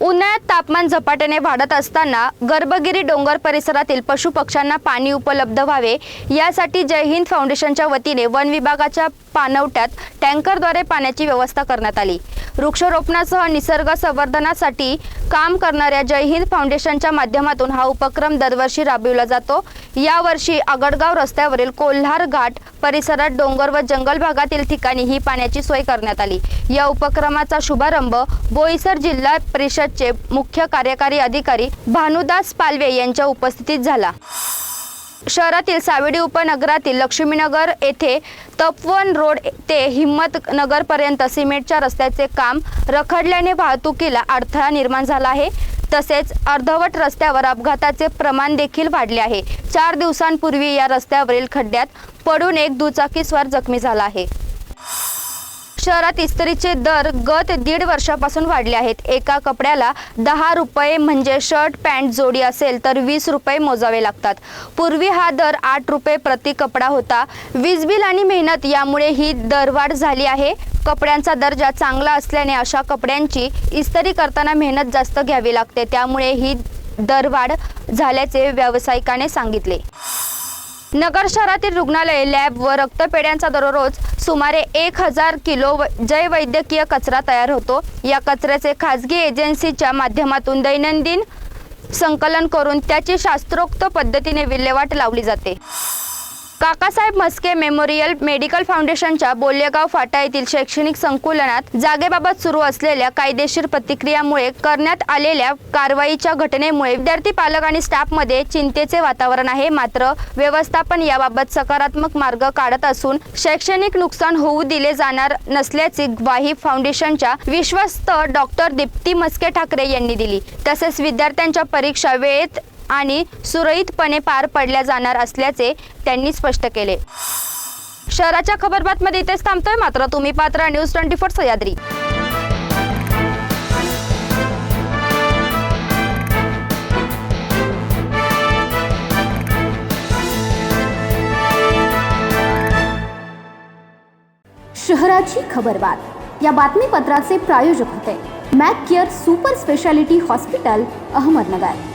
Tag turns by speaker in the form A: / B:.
A: उन्हाळ्यात तापमान झपाट्याने वाढत असताना गर्भगिरी डोंगर परिसरातील पशुपक्ष्यांना पाणी उपलब्ध व्हावे यासाठी जय हिंद फाउंडेशनच्या वतीने वन विभागाच्या पाणवट्यात टँकरद्वारे पाण्याची व्यवस्था करण्यात आली. वृक्षारोपणासह निसर्ग संवर्धनासाठी काम करणाऱ्या जय हिंद फाउंडेशनच्या माध्यमातून हा उपक्रम दरवर्षी राबविला जातो. यावर्षी आगडगाव रस्त्यावरील कोल्हार घाट परिसरात डोंगर व जंगल भागातील ठिकाणी ही पाण्याची सोय करण्यात आली. या उपक्रमाचा शुभारंभ बोईसर जिल्हा परिषद परिषदचे मुख्य कार्यकारी अधिकारी भानुदास पालवे यांच्या उपस्थितीत झाला. शहरातील सावेडी उपनगरातील लक्ष्मीनगर येथे तपवन रोड ते हिम्मतनगरपर्यंत सिमेंटच्या रस्त्याचे काम रखडल्याने वाहतुकीला अडथळा निर्माण झाला आहे. तसेच अर्धवट रस्त्यावर अपघाताचे प्रमाण देखील वाढले आहे. चार दिवसांपूर्वी या रस्त्यावरील खड्ड्यात पडून एक दुचाकीस्वार जखमी झाला आहे. शहरात इस्त्रीचे दर गत दीड वर्षापासून वाढले आहेत. एका कपड्याला दहा रुपये म्हणजे शर्ट पॅन्ट जोडी असेल तर वीस रुपये मोजावे लागतात. पूर्वी हा दर आठ रुपये प्रति कपडा होता. वीज बिल आणि मेहनत यामुळे ही दरवाढ झाली आहे. कपड्यांचा दर्जा चांगला असल्याने अशा कपड्यांची इस्त्री करताना मेहनत जास्त घ्यावी लागते. त्यामुळे ही दरवाढ झाल्याचे व्यावसायिकाने सांगितले. नगर शहरातील रुग्णालय लॅब व रक्तपेढ्यांचा दररोज सुमारे एक हजार किलो व- जैवैद्यकीय कचरा तयार होतो. या कचऱ्याचे खाजगी एजन्सीच्या माध्यमातून दैनंदिन संकलन करून त्याची शास्त्रोक्त पद्धतीने विल्हेवाट लावली जाते. काकासाहेब म्हस्के मेमोरियल मेडिकल फाउंडेशनच्या बोल्लेगाव फाटा येथील शैक्षणिक संकुलनात जागेबाबत सुरू असलेल्या कायदेशीर प्रतिक्रियामुळे करण्यात आलेल्या कारवाईच्या घटनेमुळे विद्यार्थी पालक आणि स्टाफमध्ये चिंतेचे वातावरण आहे. मात्र व्यवस्थापन याबाबत सकारात्मक मार्ग काढत असून शैक्षणिक नुकसान होऊ दिले जाणार नसल्याची ग्वाही फाउंडेशनच्या विश्वस्त डॉक्टर दीप्ती मस्के ठाकरे यांनी दिली. तसेच विद्यार्थ्यांच्या परीक्षा वेळेत आणि सुरळीतपणे पार पडल्या जाणार असल्याचे त्यांनी स्पष्ट केले. शहराच्या खबरबातमध्ये इथेच थांबतोय. मात्र तुम्ही पात्र न्यूज ट्वेंटी फोर सह्याद्री.
B: शहराची खबरबात या बातमीपत्राचे प्रायोजक होते. Mac care super speciality hospital Ahmednagar.